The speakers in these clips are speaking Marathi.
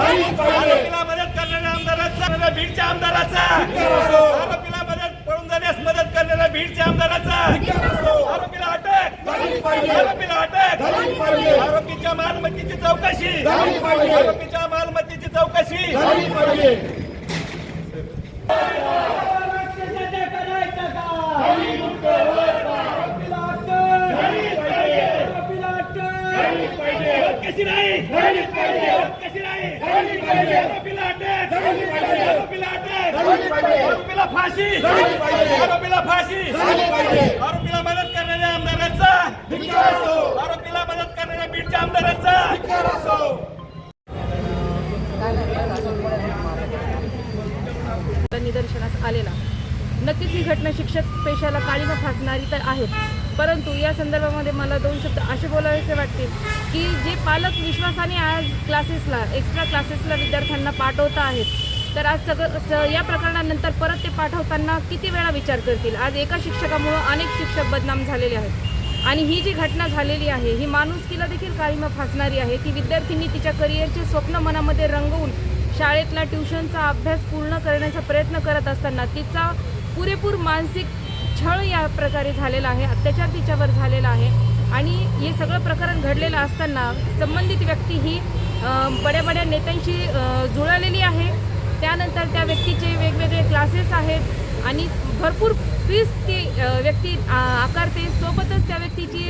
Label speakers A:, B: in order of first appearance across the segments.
A: आरोपीला मदत करणाऱ्या आमदाराचा बीडच्या आमदाराचा. आरोपीला मदत पळून जाण्यास मदत करणाऱ्या बीडच्या आमदाराचा. आरोपीला अटक. आरोपीला अटक. आरोपीच्या मालमत्तेची चौकशी. आरोपीच्या मालमत्तेची चौकशी कशी नाही कशी नाही आरोपीला अटक फाशी आरोपीला फाशी आरोपीला मदत करणाऱ्या आमदाराचा आरोपीला मदत करणाऱ्या बीडच्या आमदाराचा
B: निदर्शनास आलेला. नक्कीच ही घटना शिक्षक पेशाला काळीमा फासणारी तर आहेच परंतु या संदर्भामध्ये मला दोन शब्द असे बोलावेसे वाटतील की जे पालक विश्वासाने आज क्लासेसला एक्स्ट्रा क्लासेसला विद्यार्थ्यांना पाठवता आहेत तर आज सगळं स या प्रकरणानंतर परत ते पाठवताना किती वेळा विचार करतील? आज एका शिक्षकामुळं अनेक शिक्षक बदनाम झालेले आहेत. आणि ही जी घटना झालेली आहे ही माणुसकीला देखील काळीमा फासणारी आहे. ती विद्यार्थिनी तिच्या करिअरचे स्वप्न मनामध्ये रंगवून शाळेतला ट्युशनचा अभ्यास पूर्ण करण्याचा प्रयत्न करत असताना तिचा पुरेपूर मानसिक छळ या प्रकारे झालेला आहे अत्याचार तिच्यावर झालेला आहे आणि हे सगळं प्रकरण घडलेलं असताना संबंधित व्यक्ती ही बड्या बड्या नेत्यांशी जुळलेली आहे. त्यानंतर त्या व्यक्तीचे वेगवेगळे क्लासेस आहेत आणि भरपूर फीस ती व्यक्ती आकारते. सोबतच त्या व्यक्तीची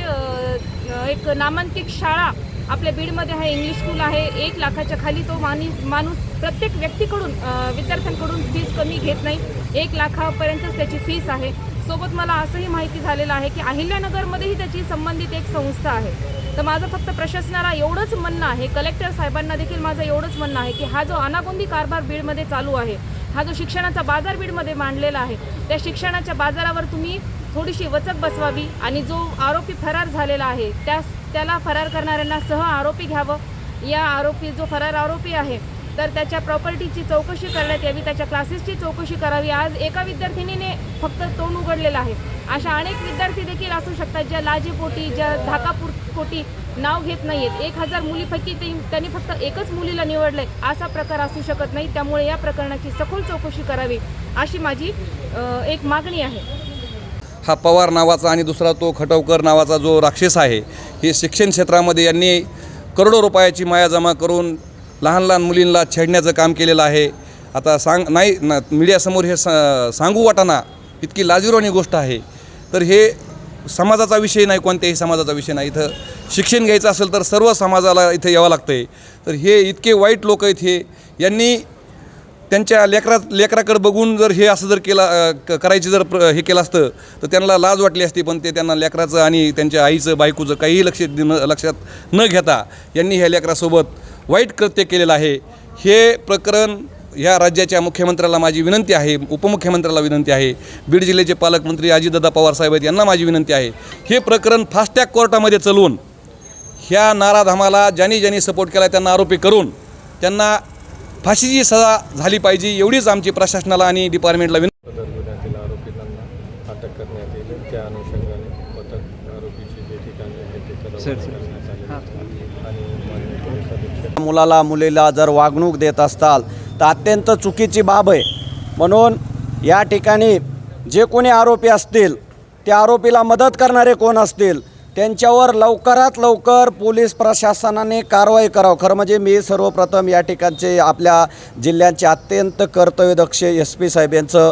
B: एक नामांकित शाळा आपल्या बीडमध्ये आहे इंग्लिश स्कूल आहे. एक लाखाच्या खाली तो माणूस माणूस प्रत्येक व्यक्तीकडून विद्यार्थ्यांकडून फीस कमी घेत नाही. एक लाखापर्यंतच त्याची फीस आहे. सोबत मला असंही माहिती झालेलं आहे की अहिल्यानगरमध्येही त्याची संबंधित एक संस्था आहे. तर माझं फक्त प्रशासनाला एवढंच म्हणणं आहे कलेक्टर साहेबांना देखील माझं एवढंच म्हणणं आहे की हा जो अनागोंदी कारभार बीडमध्ये चालू आहे हा जो शिक्षणाचा बाजार बीडमध्ये मांडलेला आहे त्या शिक्षणाच्या बाजारावर तुम्ही थोडीशी वचक बसवावी आणि जो आरोपी फरार झालेला आहे त्या त्याला फरार करणाऱ्यांना सह आरोपी घ्यावं. या आरोपी जो फरार आरोपी आहे तर त्याच्या प्रॉपर्टीची चौकशी करण्यात यावी त्याच्या क्लासेसची चौकशी करावी. आज एका विद्यार्थिनीने फक्त तोंड उघडलेलं आहे. अशा अनेक विद्यार्थी देखील असू शकतात ज्या लाजीपोटी ज्या धाकापूर पोटी नाव घेत नाहीयेत. एक हजार मुलीपैकी ते त्यांनी फक्त एकच मुलीला निवडलंय असा प्रकार असू शकत नाही. त्यामुळे या प्रकरणाची सखोल चौकशी करावी अशी माझी एक मागणी आहे.
C: हा पवार नावाचा आणि दुसरा तो खटवकर नावाचा जो राक्षस आहे हे शिक्षण क्षेत्रामध्ये यांनी करोडो रुपयाची माया जमा करून लहान लहान मुलींना छेडण्याचं काम केलेलं आहे. आता सांग नाही ना मीडियासमोर हे सा सांगू वाटाना इतकी लाजिरवाणी गोष्ट आहे. तर हे समाजाचा विषय नाही कोणत्याही समाजाचा विषय नाही. इथं शिक्षण घ्यायचं असेल तर सर्व समाजाला इथं यावं लागतं आहे तर हे इतके वाईट लोक आहेत हे. यांनी त्यांच्या लेकरा लेकराकडे बघून जर हे असं जर केला क- करायची जर प्र हे केलं असतं तर त्यांना लाज वाटली असती पण ते त्यांना लेकराचं आणि त्यांच्या आईचं बायकोचं काहीही लक्ष न लक्षात न घेता यांनी ह्या लेकरासोबत वाईट कृत्य केलेलं आहे. हे प्रकरण ह्या राज्याच्या मुख्यमंत्र्याला माझी विनंती आहे उपमुख्यमंत्र्याला विनंती आहे बीड जिल्ह्याचे पालकमंत्री अजितदादा पवार साहेब आहेत यांना माझी विनंती आहे. हे प्रकरण फास्टॅग कोर्टामध्ये चलवून ह्या नाराधामाला ज्यांनी ज्यांनी सपोर्ट केला त्यांना आरोपी करून त्यांना फाशीची सजा झाली पाहिजे एवढीच आमची प्रशासनाला आणि डिपार्टमेंटला विनंती.
D: सदर गुन्ह्यातील आरोपींना अटक करण्यात येईल. त्या अनुषंगाने पथक आरोपीची जे ठिकाणे तिथं रवाना करण्यात आहे. आणि
E: मुलाला मुलीला जर वागणूक देत असताल तर अत्यंत चुकीची बाब आहे. म्हणून या ठिकाणी जे कोणी आरोपी असतील त्या आरोपीला मदत करणारे कोण असतील त्यांच्यावर लवकरात लवकर पोलीस प्रशासनाने कारवाई करावं. खरं म्हणजे मी सर्वप्रथम या ठिकाणचे आपल्या जिल्ह्यांचे अत्यंत कर्तव्यदक्ष एस पी साहेब यांचं